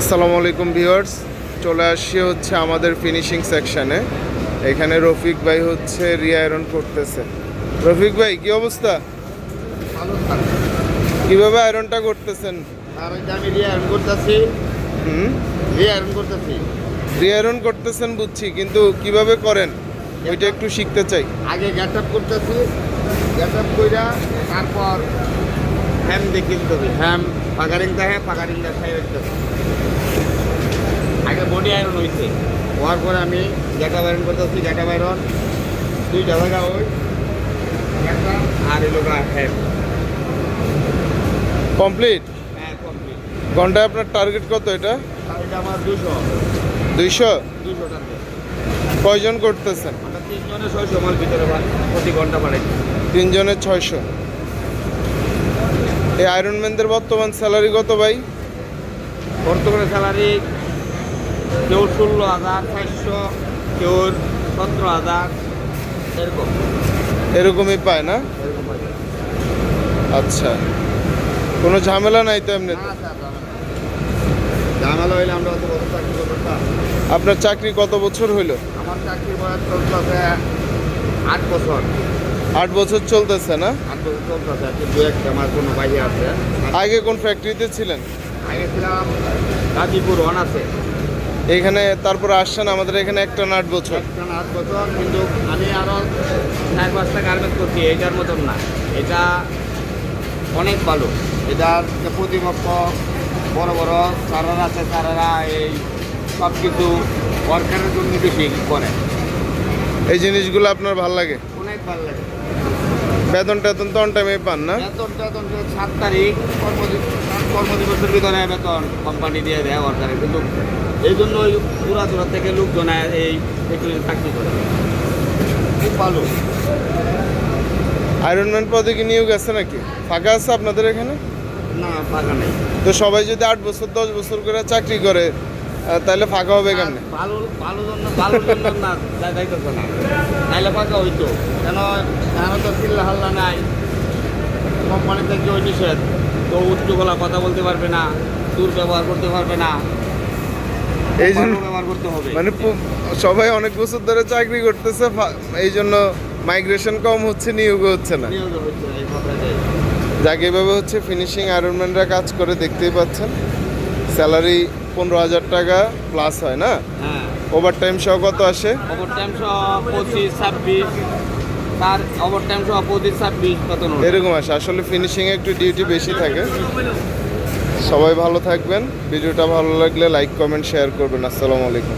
আসসালামু আলাইকুম ভিউয়ার্স। চলে আসছি হচ্ছে আমাদের ফিনিশিং সেকশনে এখানে রফিক ভাই হচ্ছে রিআয়রন করতেছে। রফিক ভাই কি অবস্থা? কীভাবে আয়রনটা করতেছেন? আমি রিয়ারন করতেছি। হুম? রিয়ারন করতেছি। রিআয়রন করতেছেন বুঝছি কিন্তু কীভাবে করেন? ওইটা একটু শিখতে চাই। আগে গ্যাট আপ করতেছি। গ্যাট আপ কইরা তারপর হ্যাম দেখে দিতে হবে। হ্যাম পাকারিং দেখে পাকারিং দেখাই রাখতেছি আগে বডি আয়রন হইছে। হওয়ার পরে আমি গ্যাটা আয়রন করতেছি গ্যাটা আয়রন দুইটা জায়গা ওই আর এলো হ্যাম। কমপ্লিট? হ্যাঁ কমপ্লিট। ঘন্টায় আপনার টার্গেট কত এটা? এটা আমার দুশো দুইশো? দুশো টাকা। কয়জন করতেছেন? আমরা তিনজনে ছয়শো মাল ভিতরে প্রতি ঘণ্টা বাড়াই তিনজনের ছয়শো। এই আয়রনম্যানদের বর্তমান স্যালারি কত ভাই? বর্তমানে স্যালারি কেউ ষোলো হাজার চারশো কেউ সতেরো হাজার এরকম। এরকমই পায় না? আচ্ছা। কোনো ঝামেলা নাই তো এমনি ঝামেলা হইলে আমরা অত বছর চাকরি স্যার। আপনার চাকরি কত বছর হইল? আমার চাকরি বয়স চলতেছে আট বছর। আট বছর চলতেছে না? আট বছর চলতেছে দু একটা আমার কোনো বাইরে আছে। আগে কোন ফ্যাক্টরিতে ছিলেন? আগে ছিলাম গাজীপুর আছে। এখানে তারপর আসছেন আমাদের এখানে একটা আট বছর। একটা আট বছর কিন্তু আমি আরও চার পাঁচটা গার্মেন্টস করছি এটার মতন না। এটা অনেক ভালো। এটার প্রতিপক্ষ বড় বড় সারারা আছে সারারা এই সব কিছু ওয়ার্কারের জন্য বেশি করে। এই জিনিসগুলো আপনার ভালো লাগে? অনেক ভালো লাগে। বেতন টেতন তো অন টাইমে পান না? বেতন টেতন সাত তারিখ কর্মদিবস কর্মদিবসের ভিতরে বেতন কোম্পানি দিয়ে দেয় ওয়ার্কারে কিন্তু এই জন্য ওই দূরা দূরা থেকে লোকজন এই ফ্যাক্টরিতে চাকরি করে। খুব ভালো। আয়রনম্যান পদে কি নিয়োগ আছে নাকি? ফাঁকা আছে আপনাদের এখানে? না ফাঁকা নেই। তো সবাই যদি আট বছর দশ বছর করে চাকরি করে তাহলে ফাঁকা হবে কেন ভালো ভালো জন্য ভালোর জন্য না যাই- যাইতেছে না। নাইলে ফাঁকা হইতো। কেন এখানে তো চিল্লা হাল্লা নাই। কোম্পানি থেকে ওই নিষেধ। তো উচ্চ গলা কথা বলতে পারবে না দুর্ব্যবহার করতে পারবে না। এই জন্য ব্যবহার করতে হবে। মানে সবাই অনেক বছর ধরে চাকরি করতেছে এই জন্য মাইগ্রেশন কম হচ্ছে নিয়োগ হচ্ছে না। যাকে এভাবে হচ্ছে ফিনিশিং আয়রনম্যানরা কাজ করে দেখতেই পাচ্ছেন। স্যালারি পনেরো হাজার টাকা প্লাস হয় না? হ্যাঁ। ওভার টাইম সহ কত আসে? ওভার টাইম সহ পঁচিশ ছাব্বিশ। তার ওভার টাইম সহ পঁচিশ ছাব্বিশ কত এরকম আসে। আসলে ফিনিশিংয়ে একটু ডিউটি বেশি থাকে। সবাই ভালো থাকবেন। ভিডিওটা ভালো লাগলে লাইক কমেন্ট শেয়ার করবেন। আসসালামু আলাইকুম।